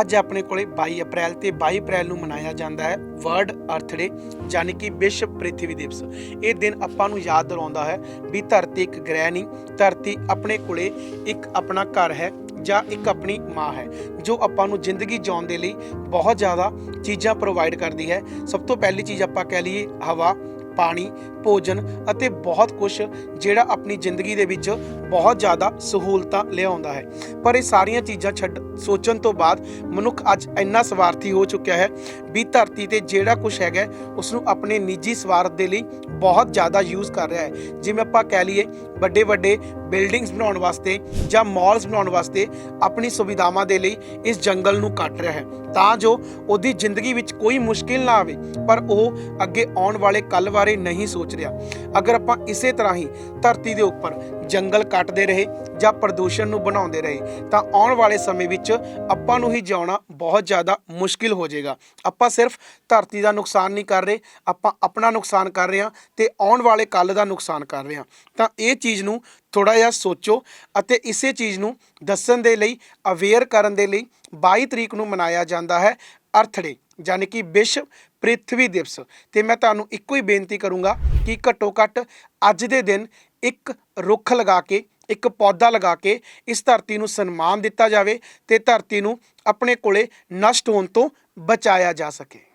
ਅੱਜ ਆਪਣੇ ਕੋਲੇ 22 ਅਪ੍ਰੈਲ ਤੇ 22 ਅਪ੍ਰੈਲ ਨੂੰ ਮਨਾਇਆ ਜਾਂਦਾ ਹੈ, ਵਰਲਡ ਅਰਥ ਡੇ ਯਾਨੀ ਕਿ ਵਿਸ਼ਵ ਪ੍ਰਿਥਵੀ ਦਿਵਸ। ਇਹ ਦਿਨ ਆਪਾਂ ਨੂੰ ਯਾਦ ਦਿਲਾਉਂਦਾ ਹੈ ਵੀ ਧਰਤੀ ਇੱਕ ਗ੍ਰਹਿ ਨਹੀਂ, ਧਰਤੀ ਆਪਣੇ ਕੋਲੇ ਇੱਕ ਆਪਣਾ ਘਰ ਹੈ ਜਾਂ ਇੱਕ ਆਪਣੀ ਮਾਂ ਹੈ, ਜੋ ਆਪਾਂ ਨੂੰ ਜ਼ਿੰਦਗੀ ਜਿਉਣ ਦੇ ਲਈ ਬਹੁਤ ਜ਼ਿਆਦਾ ਚੀਜ਼ਾਂ ਪ੍ਰੋਵਾਈਡ ਕਰਦੀ ਹੈ। ਸਭ ਤੋਂ ਪਹਿਲੀ ਚੀਜ਼ ਆਪਾਂ ਕਹਿ ਲਈਏ ਹਵਾ ਪਾਣੀ, ਭੋਜਨ ਅਤੇ ਬਹੁਤ ਕੁਝ ਜਿਹੜਾ ਆਪਣੀ ਜ਼ਿੰਦਗੀ ਦੇ ਵਿੱਚ ਬਹੁਤ ਜ਼ਿਆਦਾ ਸਹੂਲਤਾਂ ਲਿਆਉਂਦਾ ਹੈ। ਪਰ ਇਹ ਸਾਰੀਆਂ ਚੀਜ਼ਾਂ ਛੱਡ ਸੋਚਣ ਤੋਂ ਬਾਅਦ ਮਨੁੱਖ ਅੱਜ ਇੰਨਾ ਸਵਾਰਥੀ ਹੋ ਚੁੱਕਿਆ ਹੈ ਵੀ ਧਰਤੀ ਤੇ ਜਿਹੜਾ ਕੁਝ ਹੈਗਾ ਉਸ ਨੂੰ ਆਪਣੇ ਨਿੱਜੀ ਸਵਾਰਥ ਦੇ ਲਈ ਬਹੁਤ ਜ਼ਿਆਦਾ ਯੂਜ਼ ਕਰ ਰਿਹਾ ਹੈ। ਜਿਵੇਂ ਆਪਾਂ ਕਹਿ ਲਈਏ ਵੱਡੇ ਵੱਡੇ ਬਿਲਡਿੰਗਸ ਬਣਾਉਣ ਵਾਸਤੇ ਜਾਂ ਮਾਲਸ ਬਣਾਉਣ ਵਾਸਤੇ ਆਪਣੀ ਸੁਵਿਧਾਵਾਂ ਦੇ ਲਈ ਇਸ ਜੰਗਲ ਨੂੰ ਕੱਟ ਰਿਹਾ ਹੈ। ਤਾਂ ਜੋ ਉਹਦੀ ਜ਼ਿੰਦਗੀ ਵਿੱਚ ਕੋਈ ਮੁਸ਼ਕਿਲ ਨਾ ਆਵੇ, ਪਰ ਉਹ ਅੱਗੇ ਆਉਣ ਵਾਲੇ ਕੱਲ੍ਹ ਕੱਲ ਬਾਰੇ ਨਹੀਂ ਸੋਚ ਰਿਹਾ। ਅਗਰ ਆਪਾਂ ਇਸੇ ਤਰ੍ਹਾਂ ਹੀ ਧਰਤੀ ਦੇ ਉੱਪਰ ਜੰਗਲ ਕੱਟਦੇ ਰਹੇ ਜਾਂ ਪ੍ਰਦੂਸ਼ਣ ਨੂੰ ਬਣਾਉਂਦੇ ਰਹੇ, ਤਾਂ ਆਉਣ ਵਾਲੇ ਸਮੇਂ ਵਿੱਚ ਆਪਾਂ ਨੂੰ ਹੀ ਜਿਉਣਾ ਬਹੁਤ ਜ਼ਿਆਦਾ ਮੁਸ਼ਕਿਲ ਹੋ ਜਾਏਗਾ। ਆਪਾਂ ਸਿਰਫ ਧਰਤੀ ਦਾ ਨੁਕਸਾਨ ਨਹੀਂ ਕਰ ਰਹੇ, ਆਪਾਂ ਆਪਣਾ ਨੁਕਸਾਨ ਕਰ ਰਹੇ ਹਾਂ ਤੇ ਆਉਣ ਵਾਲੇ ਕੱਲ ਦਾ ਨੁਕਸਾਨ ਕਰ ਰਹੇ ਹਾਂ। ਤਾਂ ਇਹ ਚੀਜ਼ ਨੂੰ ਥੋੜਾ ਜਿਹਾ ਸੋਚੋ ਅਤੇ ਇਸੇ ਚੀਜ਼ ਨੂੰ ਦੱਸਣ ਦੇ ਲਈ ਅਵੇਅਰ ਕਰਨ ਦੇ ਲਈ 22 ਤਰੀਕ ਨੂੰ ਮਨਾਇਆ ਜਾਂਦਾ ਹੈ ਅਰਥ ਡੇ ਯਾਨੀ ਕਿ ਵਿਸ਼ਵ ਪ੍ਰਿਥਵੀ ਦਿਵਸ। ਤੇ ਮੈਂ ਤੁਹਾਨੂੰ ਇੱਕੋ ਹੀ ਬੇਨਤੀ ਕਰੂੰਗਾ ਕਿ ਘੱਟੋ ਘੱਟ ਅੱਜ ਦੇ ਦਿਨ ਇੱਕ ਰੁੱਖ ਲਗਾ ਕੇ, ਇੱਕ ਪੌਦਾ ਲਗਾ ਕੇ ਇਸ ਧਰਤੀ ਨੂੰ ਸਨਮਾਨ ਦਿੱਤਾ ਜਾਵੇ ਤੇ ਧਰਤੀ ਨੂੰ ਆਪਣੇ ਕੋਲੇ ਨਸ਼ਟ ਹੋਣ ਤੋਂ ਬਚਾਇਆ ਜਾ ਸਕੇ।